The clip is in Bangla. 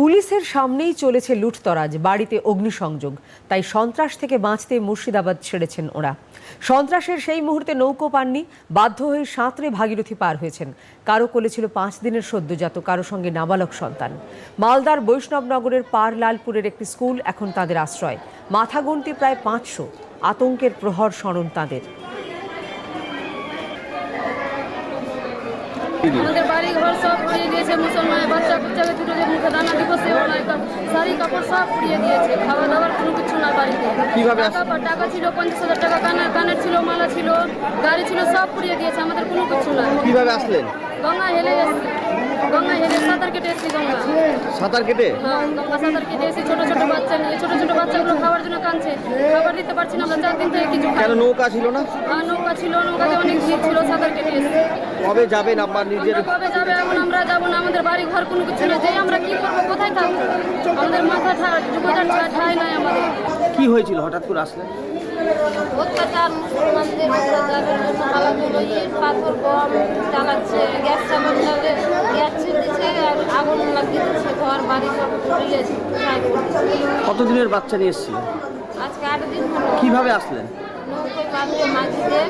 পুলিশের সামনেই চলেছে লুটতরাজ, বাড়িতে অগ্নিসংযোগ। তাই সন্ত্রাস থেকে বাঁচতে মুর্শিদাবাদ ছেড়েছেন ওরা। সন্ত্রাসের সেই মুহূর্তে নৌকো পাননি, বাধ্য হয়ে সাঁতরে ভাগীরথী পার হয়েছেন। কারও কোলে ছিল পাঁচ দিনের সদ্যজাত, কারও সঙ্গে নাবালক সন্তান। মালদার বৈষ্ণবনগরের পার লালপুরের একটি স্কুল এখন তাদের আশ্রয়। মাথা গুনতি প্রায় পাঁচশো। আতঙ্কের প্রহর স্মরণ তাঁদের। আমাদের বাড়ি ঘর সব পুড়িয়ে দিয়েছে মুসলমান বাচ্চা সব পুড়িয়ে দিয়েছে খাওয়া দাওয়ার কোনো কিছু না বাড়িতে। কীভাবে টাকা টাকা ছিল পঞ্চাশ হাজার টাকা কানের কানের ছিল মালা ছিল গাড়ি ছিল সব পুড়িয়ে দিয়েছে আমাদের কোনো কিছু নাই কীভাবে আসলেন? গঙ্গা হেলে এসছি গঙ্গা হেলে সাঁতার কেটে এসছি গঙ্গা। সাঁতার কেটে? হ্যাঁ, গঙ্গা সাঁতার কেটে এসেছি ছোট ছোট বাচ্চা নিয়ে। ছোট ছোট বাচ্চাগুলো খাওয়ার জন্য কাঁদছে। খাবার দিতে পারছি না আমরা চার দিন থেকে কিছু কেন নৌকা ছিল না? আর নৌকা ছিল নৌকাতে অনেক ভিড় ছিল সাঁতার কেটে এসেছি। কবে যাবেন আপনার নিজের? কবে যাবে এখন আমরা যাব না আমাদের বাড়ি ঘর কোনো কিছু নেই যেই আমরা কি করব কোথায় থাকব? আমাদের ঠাই নাই আমাদের। কি হয়েছিল? হঠাৎ করে আসলেন অত্যাচার মুসলমানদের পাথর বম চালাচ্ছে গ্যাস চালাচ্ছে গ্যাস আর আগুন লাগিয়ে দিচ্ছে ঘর বাড়ি সব কতদিনের বাচ্চা নিয়ে এসেছিলেন আজকে আট দিন কীভাবে আসলেন? নৌকোয় পাঠিয়ে মাঝিদের